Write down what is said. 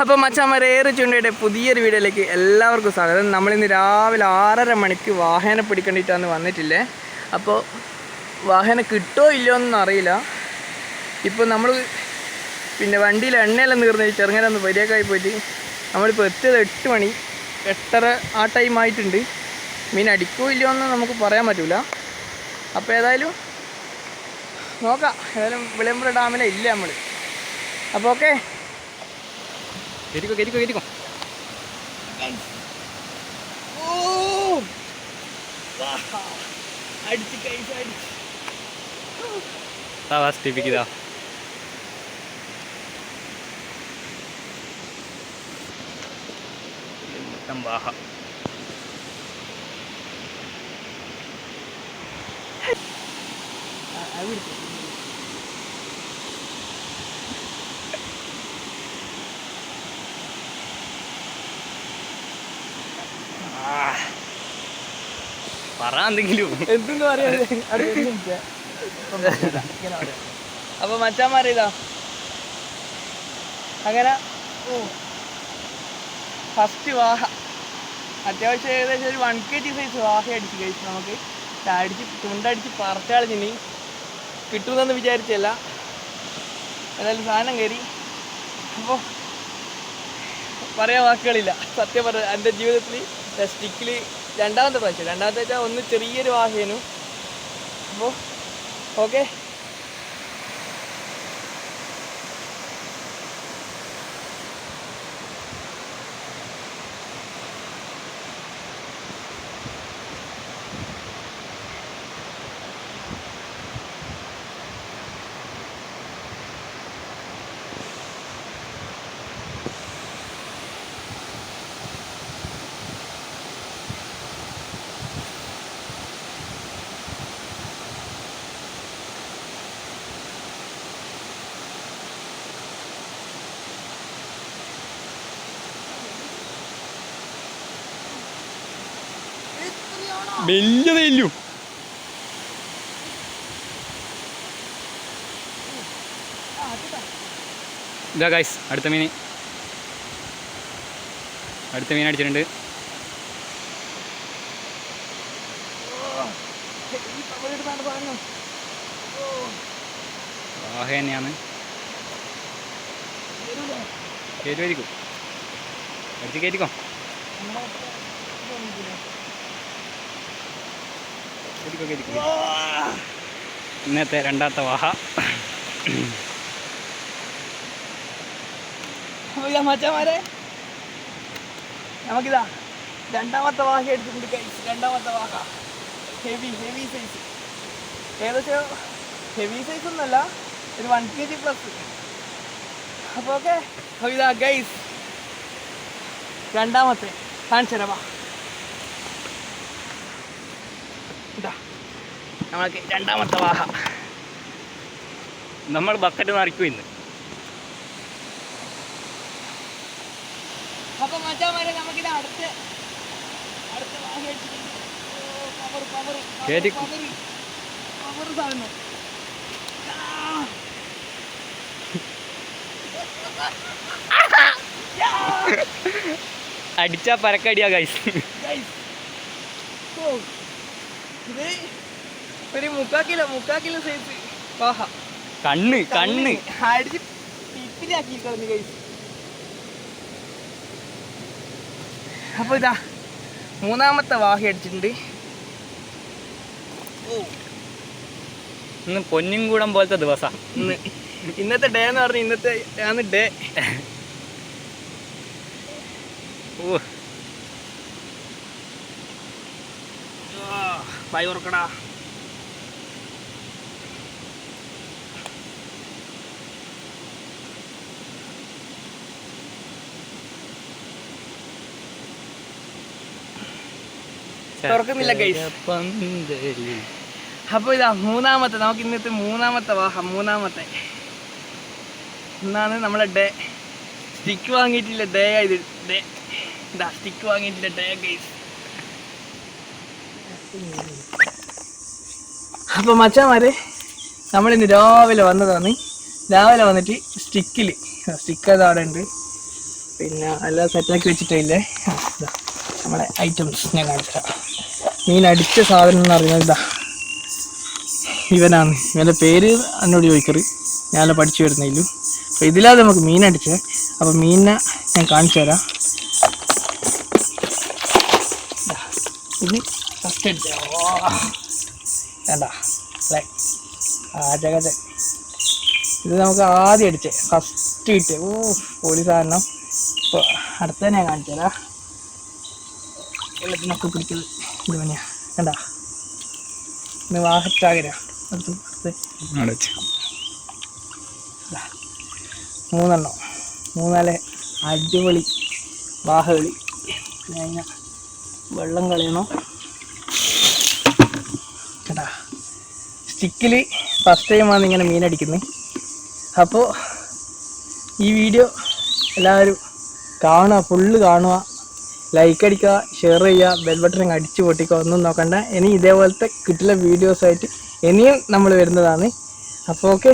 അപ്പം മച്ചാമാരെ ഏറെ ചുണ്ടയുടെ പുതിയൊരു വീഡിയോയിലേക്ക് എല്ലാവർക്കും സ്വാഗതം. നമ്മളിന്ന് രാവിലെ ആറര മണിക്ക് വാഹനം പിടിക്കേണ്ടിയിട്ടാണ് വന്നിട്ടില്ലേ? അപ്പോൾ വാഹനം കിട്ടോ ഇല്ലയോ എന്നൊന്നും അറിയില്ല. ഇപ്പോൾ നമ്മൾ പിന്നെ വണ്ടിയിൽ എണ്ണയെല്ലാം നീർന്ന് ചെറുങ്ങനെ ഒന്ന് പരിയൊക്കെ പോയിട്ട് നമ്മളിപ്പോൾ എത്തിയത് എട്ട് മണി എട്ടര ആ ടൈം ആയിട്ടുണ്ട്. മീൻ അടിക്കോ ഇല്ലയോ എന്ന് നമുക്ക് പറയാൻ പറ്റില്ല അപ്പോൾ ഏതായാലും നോക്കാം. ഏതായാലും വിളിയമ്പുഴ ഡാമിലെ ഇല്ല നമ്മൾ അപ്പോൾ ഓക്കെ. കയറ്റിക്കോ കയറ്റിക്കോ കയറ്റിക്കോ അടിച്ച് കൈസ് അടിച്ച്. താ വാ സ്റ്റീപ്പിക്കിതാ മൊത്തം വാഹ. പറ എന്തെങ്കിലും. അപ്പൊ മച്ചാന്മാരെ ഇതാ അങ്ങനെ ഓ ഫസ്റ്റ് വാഹ. അത്യാവശ്യം ഏകദേശം ഒരു വൺ കെ ജി സൈസ് വാഹ അടിച്ച് കഴിച്ചു നമുക്ക്. അടിച്ച് തുണ്ടടിച്ച് പറച്ചാളിഞ്ഞിനി കിട്ടുമെന്ന് വിചാരിച്ചല്ല. ഏതായാലും സാധനം കയറി. അപ്പോൾ പറയാൻ വാക്കുകളില്ല. സത്യം പറഞ്ഞ എന്റെ ജീവിതത്തിൽ സ്റ്റിക്കിൽ രണ്ടാമത്തെ പ്രാവശ്യം. രണ്ടാമത്തെ വെച്ചാൽ ഒന്ന് ചെറിയൊരു വാഹേനു. അപ്പോൾ ഓക്കെ വലിയതേല്ലു ഇതാ ഗൈസ് അടുത്ത മീൻ. അടുത്ത മീൻ അടിച്ചിട്ടുണ്ട്. ആഹ തന്നെയാണ് കയറ്റുമായിരിക്കും അടിച്ച് കയറ്റിക്കോ ഇന്നത്തെ രണ്ടാമത്തെ വാഹ. മച്ചാമാരെ. നമുക്കിതാ രണ്ടാമത്തെ വാഹ എടുത്തിട്ടുണ്ട് കൈസ് രണ്ടാമത്തെ വാഹ. ഹെവി ഹെവി സൈസ് ഏകദേശം ഹെവി സൈസ് ഒന്നല്ല ഒരു വൺ കെ ജി പ്ലസ് അപ്പോൾ ഓക്കെ ഇതാ ഗൈസ് രണ്ടാമത്തെ കാണിച്ചു വാ. ഇതാ. നമ്മൾക്ക് രണ്ടാമത്തെ വാഹ. നമ്മൾ ബക്കറ്റ് നിറയ്ക്കും ഇന്ന്. അപ്പം മച്ചാമാരെ നമുക്കിത് അടുത്ത അടുത്ത വാഹ power, കേറ്റി- power. Power സാധനം. അടിച്ചാ പരക്കടിയാ ഗൈസ് ഗൈസ് ഓ, ഇത് ഒരു മുക്കാ കിലോ മുക്കാ കിലോ സൈസ് വാഹ കണ്ണ് കണ്ണ് അടിച്ച് പിപ്പിലാക്കി കളഞ്ഞു കഴിച്ചു അപ്പൊ ഇതാ മൂന്നാമത്തെ വാഹ അടിച്ചിട്ടുണ്ട്. ഇന്ന് പൊന്നും കൂടം പോലത്തെ ദിവസാ. ഇന്ന് ഇന്നത്തെ ഡേ എന്ന് പറഞ്ഞ ഇന്നത്തെ ആണ് ഡേ ഓ. തുറക്കുന്നില്ല guys. പന്തലിൽ. അപ്പോൾ ഇതാ മൂന്നാമത്തെ നമുക്ക് ഇന്നത്തെ മൂന്നാമത്തെ വാഹം മൂന്നാമത്തെ. ഇന്നാണ് നമ്മളെ ഡേ. സ്റ്റിക്ക് വാങ്ങിയിട്ടില്ല ഡേ ഇത് ഡേ ഇതാ സ്റ്റിക്ക് വാങ്ങിയിട്ടില്ല ഡേ ഗൈസ് അപ്പോൾ മച്ചാമാരെ നമ്മളിന്ന് രാവിലെ വന്നതാണ് രാവിലെ വന്നിട്ട് സ്റ്റിക്കിൽ സ്റ്റിക്ക് അത് അവിടെ ഉണ്ട്. പിന്നെ എല്ലാം സെറ്റാക്കി വെച്ചിട്ടില്ലേ? നമ്മളെ ഐറ്റംസ് ഞാൻ കാണിച്ചാ മീൻ അടിച്ച സാധനം എന്ന് പറയുന്നത് ഇതാ ഇവനാണ്. ഇവന്റെ പേര് എന്നോട് ചോദിക്കറ് ഞാൻ പഠിച്ചു വരുന്നതിലും അപ്പോൾ ഇതിലാണ് നമുക്ക് മീൻ അടിച്ചത് അപ്പോൾ മീനിനെ ഞാൻ കാണിച്ചു തരാം. ഇത് ഫസ്റ്റ് അടിച്ച വേണ്ട. അല്ലേ? ആചകജ ഇത് നമുക്ക് ആദ്യം അടിച്ചേ ഫസ്റ്റ് കിട്ടി ഓ പോലീസ് കാരണം ഇപ്പോൾ അടുത്ത ഞാൻ കാണിച്ചു തരാം വെള്ളത്തിനൊക്കെ പിടിക്കുന്നത് ഇത് തന്നെയാ. കണ്ട? ഇന്ന് വാഹറ്റാകര അടുത്ത് അടുത്ത്. മൂന്നെണ്ണം. മൂന്നാലെ അടിപൊളി വാഹകളി. വെള്ളം കളയണോ കേട്ടാ സ്റ്റിക്കിൽ ഫസ്റ്റ് ടൈമാണ് ഇങ്ങനെ മീനടിക്കുന്നത് അപ്പോൾ ഈ വീഡിയോ എല്ലാവരും കാണുക ഫുള്ള് കാണുക ലൈക്ക് അടിക്കുക ഷെയർ ചെയ്യുക ബെൽ ബട്ടൺ അടിച്ച് പൊട്ടിക്കുക ഒന്നും നോക്കണ്ട. ഇനി ഇതേപോലത്തെ കിട്ടുന്ന വീഡിയോസായിട്ട് ഇനിയും നമ്മൾ വരുന്നതാണ്. അപ്പോൾ ഓക്കെ